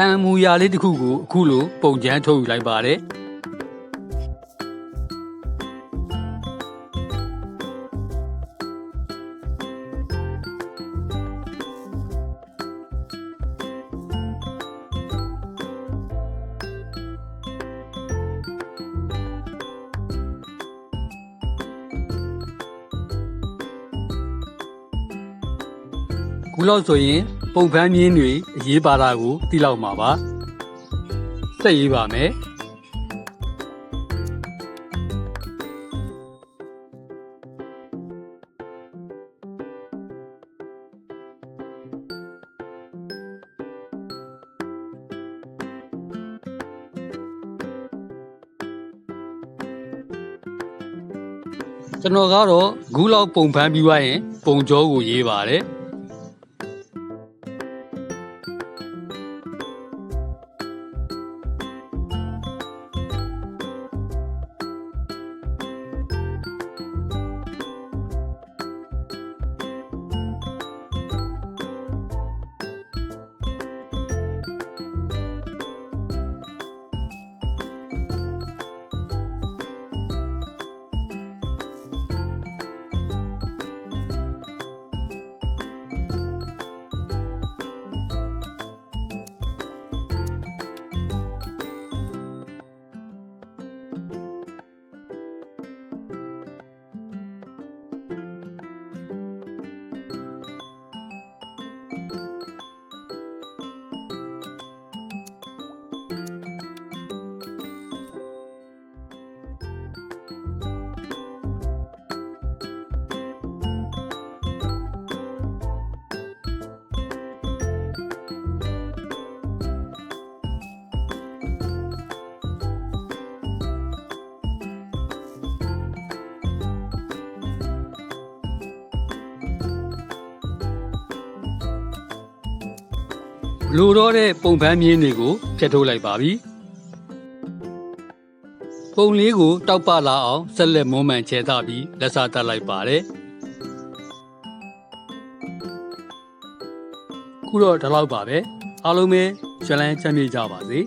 အံမူအရာလေးတစ်ခုကိုအခုလိုပုံချမ်းထုတ်ယူလိုက်ပါတယ်ခုလောက်ဆိုရင် ပုံဖမ်းမြင်းတွေအရေးပါတာကိုသိလောက်မှာပါဆက်ရေးပါမယ်ကျွန်တော်ကတော့ဂူးလောက်ပုံဖမ်းပြီးွားရင် ပုံကြောကိုရေးပါတယ် လိုတော့တဲ့ပုံဖမ်းမြင်းတွေကိုဖျက်ထုတ်လိုက်ပါပြီပုံလေးကိုတောက်ပလာအောင်ဆက်လက်မွမ်းမံချဲသပြီးလက်စားတက်လိုက်ပါတယ်ခုတော့ဒီလောက်ပါပဲအားလုံးပဲရှလန်းချမ်းမြေ့ကြပါစေ